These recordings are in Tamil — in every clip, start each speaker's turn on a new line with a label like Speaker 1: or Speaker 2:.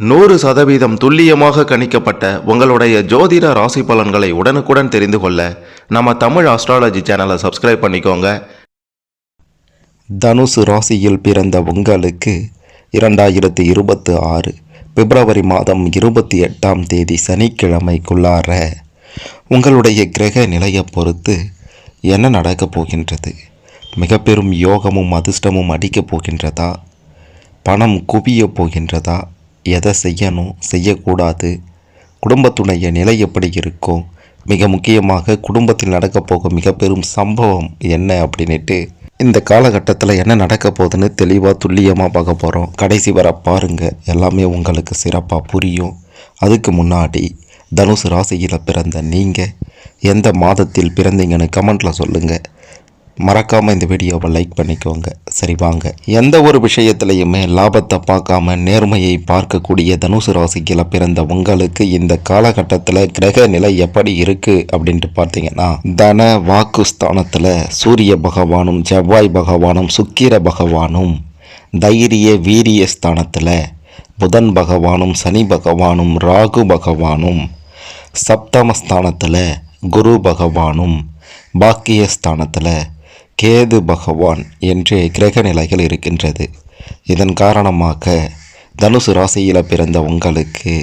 Speaker 1: நூறு சதவீதம் துல்லியமாக கணிக்கப்பட்ட உங்களுடைய ஜோதிட ராசி பலன்களை உடனுக்குடன் தெரிந்து கொள்ள நம்ம தமிழ் ஆஸ்ட்ராலஜி சேனலை சப்ஸ்கிரைப் பண்ணிக்கோங்க. தனுசு ராசியில் பிறந்த உங்களுக்கு இரண்டாயிரத்தி இருபத்தி ஆறு பிப்ரவரி மாதம் இருபத்தி எட்டாம் தேதி சனிக்கிழமைக்குள்ளார உங்களுடைய கிரக நிலையை பொறுத்து என்ன நடக்கப் போகின்றது? மிக பெரும் யோகமும் அதிர்ஷ்டமும் அடிக்கப் போகின்றதா? பணம் குவியப் போகின்றதா? எதை செய்யணும் செய்யக்கூடாது குடும்பத்துடைய நிலை எப்படி இருக்கும் மிக முக்கியமாக குடும்பத்தில் நடக்கப் போகும் மிக பெரும் சம்பவம் என்ன அப்படின்ட்டு இந்த காலகட்டத்தில் என்ன நடக்க போகுதுன்னு தெளிவாக துல்லியமாக பார்க்க போகிறோம் கடைசி வர பாருங்கள் எல்லாமே உங்களுக்கு சிறப்பாக புரியும். அதுக்கு முன்னாடி தனுசு ராசியில் பிறந்த நீங்கள் எந்த மாதத்தில் பிறந்தீங்கன்னு கமெண்ட்டில் சொல்லுங்கள் மறக்காமல் இந்த வீடியோவை லைக் பண்ணிக்கோங்க. சரி வாங்க. எந்த ஒரு விஷயத்திலையுமே லாபத்தை பார்க்காம நேர்மையை பார்க்கக்கூடிய தனுசு ராசிக்கில் பிறந்த உங்களுக்கு இந்த காலகட்டத்தில் கிரக நிலை எப்படி இருக்குது அப்படின்ட்டு பார்த்தீங்கன்னா தன வாக்கு ஸ்தானத்தில் சூரிய பகவானும் செவ்வாய் பகவானும் சுக்கிர பகவானும் தைரிய வீரிய ஸ்தானத்தில் புதன் பகவானும் சனி பகவானும் ராகு பகவானும் சப்தமஸ்தானத்தில் குரு பகவானும் பாக்கியஸ்தானத்தில் கேது பகவான் என்று கிரக நிலைகள் இருக்கின்றது. இதன் காரணமாக தனுசு ராசியில் பிறந்த உங்களுக்கு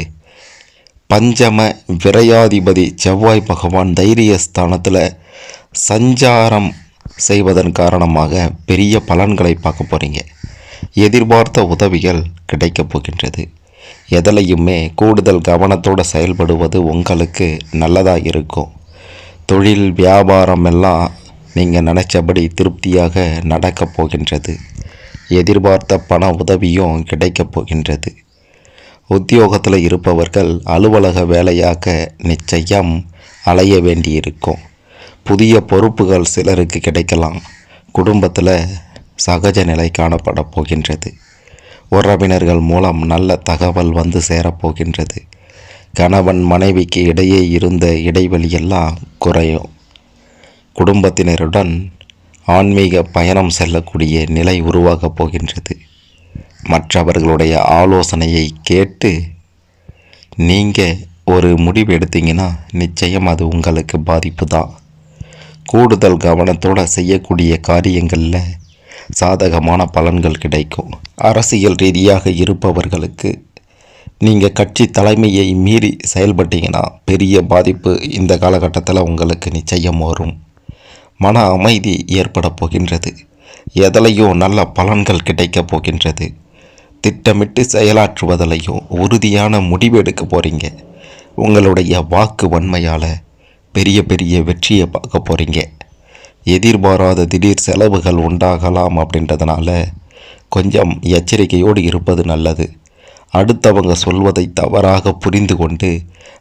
Speaker 1: பஞ்சம விரையாதிபதி செவ்வாய் பகவான் தைரிய ஸ்தானத்தில் சஞ்சாரம் செய்வதன் காரணமாக பெரிய பலன்களை பார்க்க போகிறீங்க எதிர்பார்த்த உதவிகள் கிடைக்கப் போகின்றது. எதிலையுமே கூடுதல் கவனத்தோடு செயல்படுவது உங்களுக்கு நல்லதாக இருக்கும். தொழில் வியாபாரம் எல்லாம் நீங்கள் நினச்சபடி திருப்தியாக நடக்கப் போகின்றது. எதிர்பார்த்த பண உதவியும் கிடைக்கப் போகின்றது. உத்தியோகத்தில் இருப்பவர்கள் அலுவலக வேலையாக நிச்சயம் அலைய வேண்டியிருக்கும். புதிய பொறுப்புகள் சிலருக்கு கிடைக்கலாம். குடும்பத்தில் சகஜ நிலை காணப்பட போகின்றது. உறவினர்கள் மூலம் நல்ல தகவல் வந்து சேரப்போகின்றது கணவன் மனைவிக்கு இடையே இருந்த இடைவெளியெல்லாம் குறையும். குடும்பத்தினருடன் ஆன்மீக பயணம் செல்லக்கூடிய நிலை உருவாகப் போகின்றது. மற்றவர்களுடைய ஆலோசனையை கேட்டு நீங்கள் ஒரு முடிவு எடுத்தீங்கன்னா நிச்சயம் அது உங்களுக்கு பாதிப்பு தான் கூடுதல் கவனத்தோடு செய்யக்கூடிய காரியங்களில் சாதகமான பலன்கள் கிடைக்கும். அரசியல் ரீதியாக இருப்பவர்களுக்கு நீங்கள் கட்சி தலைமையை மீறி செயல்பட்டீங்கன்னா பெரிய பாதிப்பு இந்த காலகட்டத்தில் உங்களுக்கு நிச்சயம் வரும். மன அமைதி ஏற்பட போகின்றது. எதலையோ நல்ல பலன்கள் கிடைக்கப் போகின்றது. திட்டமிட்டு செயலாற்றுவதிலையும் உறுதியான முடிவெடுக்க போகிறீங்க உங்களுடைய வாக்கு வன்மையால் பெரிய பெரிய வெற்றியை பார்க்க போகிறீங்க எதிர்பாராத திடீர் செலவுகள் உண்டாகலாம் அப்படின்றதுனால கொஞ்சம் எச்சரிக்கையோடு இருப்பது நல்லது. அடுத்தவங்க சொல்வதை தவறாக புரிந்து கொண்டு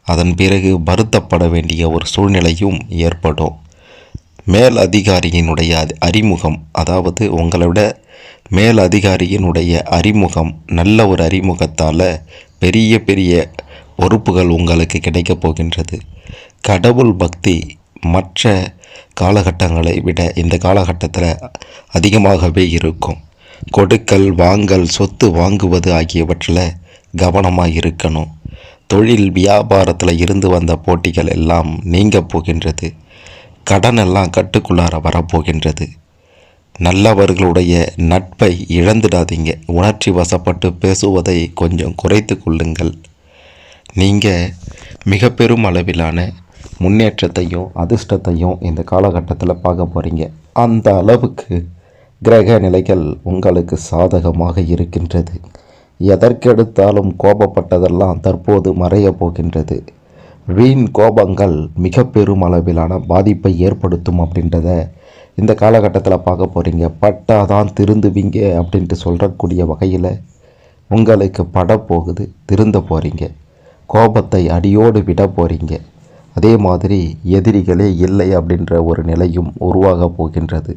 Speaker 1: அதன் பிறகு வருத்தப்பட வேண்டிய ஒரு சூழ்நிலையும் ஏற்படும். மேல் அதிகாரியினுடைய அறிமுகம் அதாவது உங்களை விட மேல் அதிகாரியினுடைய அறிமுகம் நல்ல ஒரு அறிமுகத்தால் பெரிய பெரிய பொறுப்புகள் உங்களுக்கு கிடைக்கப் போகின்றது. கடவுள் பக்தி மற்ற காலகட்டங்களை விட இந்த காலகட்டத்தில் அதிகமாகவே இருக்கும். கொடுக்கல் வாங்கல் சொத்து வாங்குவது ஆகியவற்றில் கவனமாக இருக்கணும். தொழில் வியாபாரத்தில் இருந்து வந்த போட்டிகள் எல்லாம் நீங்க போகின்றது. கடன் எல்லாம் கட்டுக்குள்ளார வரப்போகின்றது. நல்லவர்களுடைய நட்பை இழந்துடாதீங்க. உணர்ச்சி வசப்பட்டு பேசுவதை கொஞ்சம் குறைத்து கொள்ளுங்கள். நீங்கள் மிக பெரும் அளவிலான முன்னேற்றத்தையும் அதிர்ஷ்டத்தையும் இந்த காலகட்டத்தில் பார்க்க போகிறீங்க அந்த அளவுக்கு கிரக நிலைகள் உங்களுக்கு சாதகமாக இருக்கின்றது. எதற்கெடுத்தாலும் கோபப்பட்டதெல்லாம் தற்போது மறையப் போகின்றது. வீண் கோபங்கள் மிக பெரும் அளவிலான பாதிப்பை ஏற்படுத்தும் அப்படின்றத இந்த காலகட்டத்தில் பார்க்க போகிறீங்க பட்டாதான் திருந்துவீங்க அப்படின்ட்டு சொல்கிறக்கூடிய வகையில் உங்களுக்கு பட போகுது திருந்த போகிறீங்க கோபத்தை அடியோடு விட போகிறீங்க அதே மாதிரி எதிரிகளே இல்லை அப்படின்ற ஒரு நிலையும் உருவாக போகின்றது.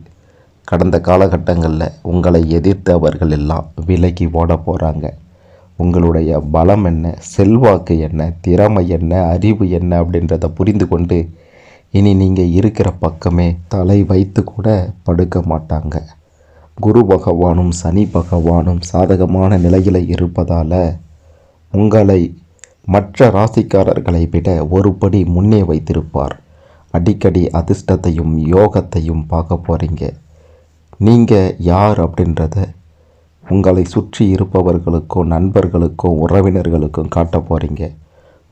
Speaker 1: கடந்த காலகட்டங்களில் உங்களை எதிர்த்தவர்கள் எல்லாம் விலகி ஓட போகிறாங்க உங்களுடைய பலம் என்ன செல்வாக்கு என்ன திறமை என்ன அறிவு என்ன அப்படின்றத புரிந்து கொண்டு இனி நீங்கள் இருக்கிற பக்கமே தலை வைத்து கூட படுக்க மாட்டாங்க. குரு பகவானும் சனி பகவானும் சாதகமான நிலையில் இருப்பதால் உங்களை மற்ற ராசிக்காரர்களை விட ஒரு படி முன்னே வைத்திருப்பார். அடிக்கடி அதிர்ஷ்டத்தையும் யோகத்தையும் பார்க்க போகிறீங்க நீங்கள் யார் அப்படின்றத உங்களை சுற்றி இருப்பவர்களுக்கும் நண்பர்களுக்கும் உறவினர்களுக்கும் காட்ட போகிறீங்க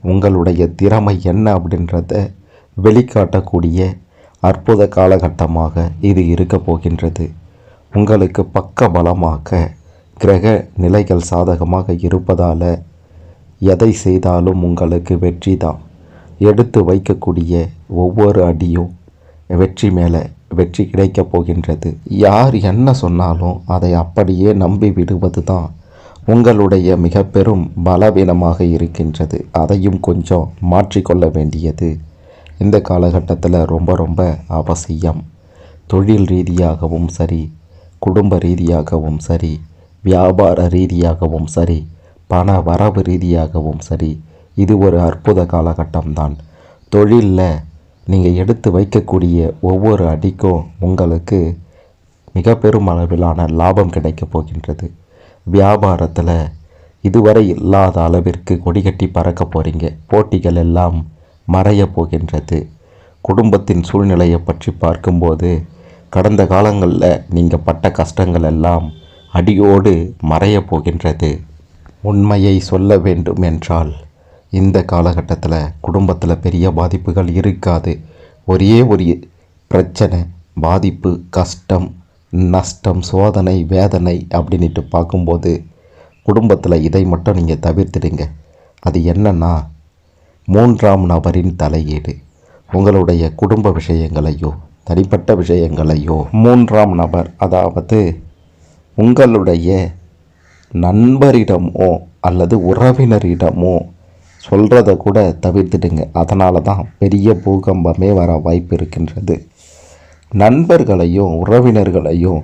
Speaker 1: உங்களுடைய திறமை என்ன அப்படின்றத வெளிக்காட்டக்கூடிய அற்புத காலகட்டமாக இது இருக்க போகின்றது. உங்களுக்கு பக்க பலமாக கிரக நிலைகள் சாதகமாக இருப்பதால் எதை செய்தாலும் உங்களுக்கு வெற்றி தான் எடுத்து வைக்கக்கூடிய ஒவ்வொரு அடியும் வெற்றி மேலே வெற்றி கிடைக்கப் போகின்றது. யார் என்ன சொன்னாலும் அதை அப்படியே நம்பி விடுவது தான் உங்களுடைய மிக பெரும் பலவீனமாக இருக்கின்றது. அதையும் கொஞ்சம் மாற்றிக்கொள்ள வேண்டியது இந்த காலகட்டத்தில் ரொம்ப ரொம்ப அவசியம். தொழில் ரீதியாகவும் சரி குடும்ப ரீதியாகவும் சரி வியாபார ரீதியாகவும் சரி பண வரவு ரீதியாகவும் சரி இது ஒரு அற்புத காலகட்டம்தான். தொழிலில் நீங்கள் எடுத்து வைக்கக்கூடிய ஒவ்வொரு அடிக்கும் உங்களுக்கு மிக பெரும் அளவிலான லாபம் கிடைக்கப் போகின்றது. வியாபாரத்தில் இதுவரை இல்லாத அளவிற்கு கொடிகட்டி பறக்க போகிறீங்க போட்டிகள் எல்லாம் மறைய போகின்றது. குடும்பத்தின் சூழ்நிலையை பற்றி பார்க்கும்போது கடந்த காலங்களில் நீங்கள் பட்ட கஷ்டங்கள் எல்லாம் அடியோடு மறைய போகின்றது. உண்மையை சொல்ல வேண்டும் என்றால் இந்த காலகட்டத்தில் குடும்பத்தில் பெரிய பாதிப்புகள் இருக்காது. ஒரே ஒரு பிரச்சனை பாதிப்பு கஷ்டம் நஷ்டம் சோதனை வேதனை அப்படின்ட்டு பார்க்கும்போது குடும்பத்தில் இதை மட்டும் நீங்கள் தவிர்த்திடுங்க. அது என்னன்னா மூன்றாம் நபரின் தலையீடு. உங்களுடைய குடும்ப விஷயங்களையோ தனிப்பட்ட விஷயங்களையோ மூன்றாம் நபர் அதாவது உங்களுடைய நண்பரிடமோ அல்லது உறவினரிடமோ சொல்கிறத கூட தவிர்த்துடுங்க. அதனால தான் பெரிய பூகம்பமே வர வாய்ப்பு இருக்கின்றது நண்பர்களையும் உறவினர்களையும்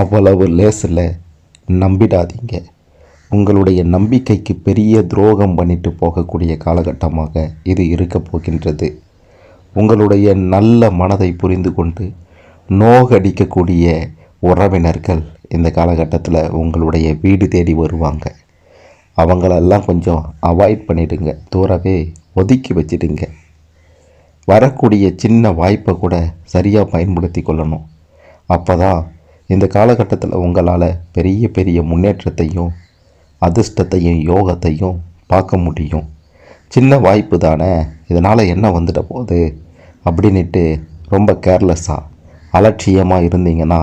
Speaker 1: அவ்வளவு லேசில் நம்பிடாதீங்க. உங்களுடைய நம்பிக்கைக்கு பெரிய துரோகம் பண்ணிட்டு போகக்கூடிய காலகட்டமாக இது இருக்க போகின்றது. உங்களுடைய நல்ல மனதை புரிந்து கொண்டு நோகடிக்கக்கூடிய உறவினர்கள் இந்த காலகட்டத்தில் உங்களுடைய வீடு தேடி வருவாங்க. அவங்களெல்லாம் கொஞ்சம் அவாய்ட் பண்ணிடுங்க. தூரவே ஒதுக்கி வச்சிடுங்க. வரக்கூடிய சின்ன வாய்ப்பை கூட சரியாக பயன்படுத்தி கொள்ளணும். அப்போ தான் இந்த காலகட்டத்தில் உங்களால் பெரிய பெரிய முன்னேற்றத்தையும் அதிர்ஷ்டத்தையும் யோகத்தையும் பார்க்க முடியும். சின்ன வாய்ப்பு தானே இதனால் என்ன வந்துட்ட போகுது? அப்படின்ட்டு ரொம்ப கேர்லெஸ்ஸாக அலட்சியமாக இருந்தீங்கன்னா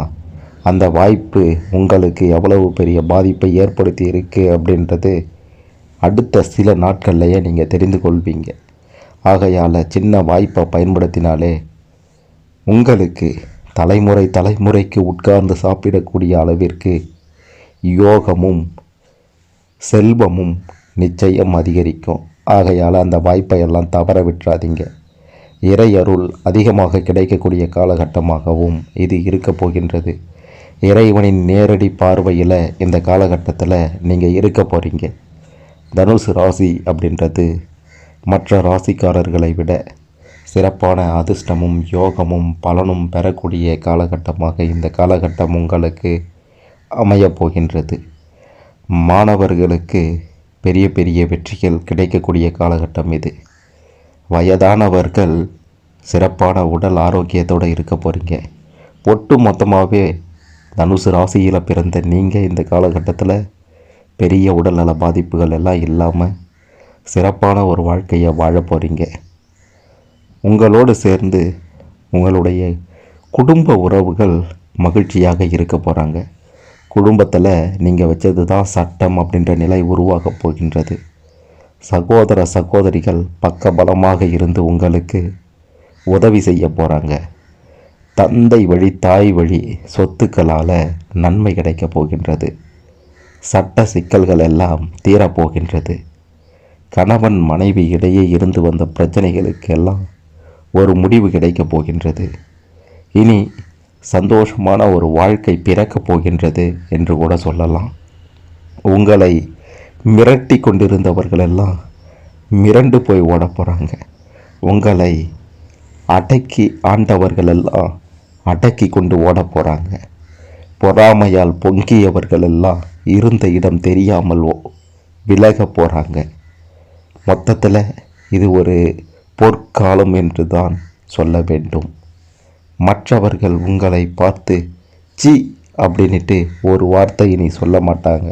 Speaker 1: அந்த வாய்ப்பு உங்களுக்கு எவ்வளவு பெரிய பாதிப்பை ஏற்படுத்தி இருக்குது அப்படின்றது அடுத்த சில நாட்கள்லையே நீங்கள் தெரிந்து கொள்வீங்க. ஆகையால் சின்ன வாய்ப்பை பயன்படுத்தினாலே உங்களுக்கு தலைமுறை தலைமுறைக்கு உட்கார்ந்து சாப்பிடக்கூடிய அளவிற்கு யோகமும் செல்வமும் நிச்சயம் அதிகரிக்கும். ஆகையால் அந்த வாய்ப்பை எல்லாம் தவற விட்டுறாதீங்க. இறை அருள் அதிகமாக கிடைக்கக்கூடிய காலகட்டமாகவும் இது இருக்கப் போகின்றது. இறைவனின் நேரடி பார்வையில் இந்த காலகட்டத்தில் நீங்கள் இருக்க போகிறீங்க தனுசு ராசி அப்படின்றது மற்ற ராசிக்காரர்களை விட சிறப்பான அதிர்ஷ்டமும் யோகமும் பலனும் பெறக்கூடிய காலகட்டமாக இந்த காலகட்டம் உங்களுக்கு அமையப் போகின்றது. மாணவர்களுக்கு பெரிய பெரிய வெற்றிகள் கிடைக்கக்கூடிய காலகட்டம் இது. வயதானவர்கள் சிறப்பான உடல் ஆரோக்கியத்தோடு இருக்க போகிறீங்க ஒட்டு மொத்தமாகவே தனுசு ராசியில் பிறந்த நீங்கள் இந்த காலகட்டத்தில் பெரிய உடல்நல பாதிப்புகள் எல்லாம் இல்லாமல் சிறப்பான ஒரு வாழ்க்கையை வாழ போகிறீங்க உங்களோடு சேர்ந்து உங்களுடைய குடும்ப உறவுகள் மகிழ்ச்சியாக இருக்க போகிறாங்க குடும்பத்தில் நீங்கள் வச்சது தான் சட்டம் அப்படின்ற நிலை உருவாகப் போகின்றது. சகோதர சகோதரிகள் பக்கபலமாக இருந்து உங்களுக்கு உதவி செய்ய போகிறாங்க தந்தை வழி தாய் வழி சொத்துக்களால் நன்மை கிடைக்கப் போகின்றது. சட்ட சிக்கல்கள் எல்லாம் தீரப்போகின்றது கணவன் மனைவி இடையே இருந்து வந்த பிரச்சனைகளுக்கு எல்லாம் ஒரு முடிவு கிடைக்கப் போகின்றது. இனி சந்தோஷமான ஒரு வாழ்க்கை பிறக்கப் போகின்றது என்று கூட சொல்லலாம். உங்களை மிரட்டி கொண்டிருந்தவர்களெல்லாம் மிரண்டு போய் ஓட போகிறாங்க உங்களை அடக்கி ஆண்டவர்களெல்லாம் அடக்கி கொண்டு ஓட போகிறாங்க பொறாமையால் பொங்கியவர்களெல்லாம் இருந்த இடம் தெரியாமல் ஓ- விலக போகிறாங்க மொத்தத்தில் இது ஒரு பொற்காலம் என்று தான் சொல்ல வேண்டும். மற்றவர்கள் உங்களை பார்த்து சி அப்படின்ட்டு ஒரு வார்த்தை இனி சொல்ல மாட்டாங்க.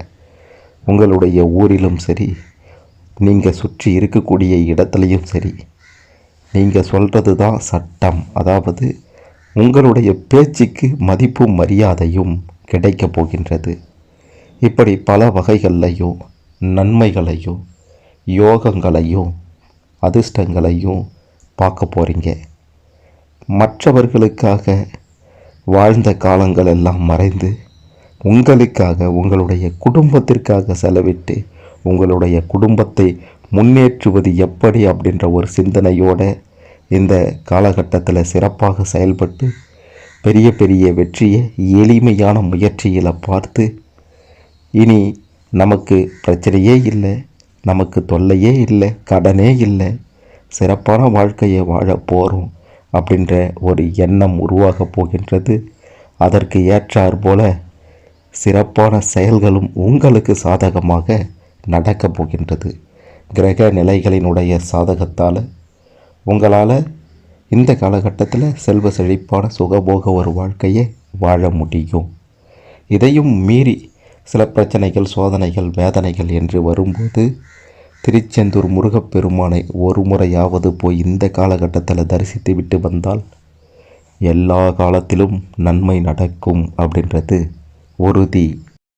Speaker 1: உங்களுடைய ஊரிலும் சரி நீங்கள் சுற்றி இருக்கக்கூடிய இடத்துலையும் சரி நீங்கள் சொல்கிறது தான் சட்டம். அதாவது உங்களுடைய பேச்சுக்கு மதிப்பும் மரியாதையும் கிடைக்கப் போகின்றது. இப்படி பல வகைகள்லையும் நன்மைகளையும் யோகங்களையும் அதிர்ஷ்டங்களையும் பார்க்க போகிறீங்க மற்றவர்களுக்காக வாழ்ந்த காலங்கள் எல்லாம் மறைந்து உங்களுக்காக உங்களுடைய குடும்பத்திற்காக செலவிட்டு உங்களுடைய குடும்பத்தை முன்னேற்றுவது எப்படி அப்படின்ற ஒரு சிந்தனையோடு இந்த காலகட்டத்தில் சிறப்பாக செயல்பட்டு பெரிய பெரிய வெற்றியை எளிமையான முயற்சியில் பார்த்து இனி நமக்கு பிரச்சனையே இல்லை நமக்கு தொல்லையே இல்லை கடனே இல்லை சிறப்பான வாழ்க்கையை வாழ போகிறோம் அப்படின்ற ஒரு எண்ணம் உருவாகப் போகின்றது. அதற்கு ஏற்றார் போல சிறப்பான செயல்களும் உங்களுக்கு சாதகமாக நடக்கப் போகின்றது. கிரக நிலைகளினுடைய சாதகத்தால் உங்களால் இந்த காலகட்டத்தில் செல்வ செழிப்பான சுகபோக ஒரு வாழ்க்கையை வாழ முடியும். இதையும் மீறி சில பிரச்சனைகள் சோதனைகள் வேதனைகள் என்று வரும்போது திருச்செந்தூர் முருகப்பெருமானை ஒரு முறையாவது போய் இந்த காலகட்டத்தில் தரிசித்து விட்டு வந்தால் எல்லா காலத்திலும் நன்மை நடக்கும் அப்படின்றது உறுதி.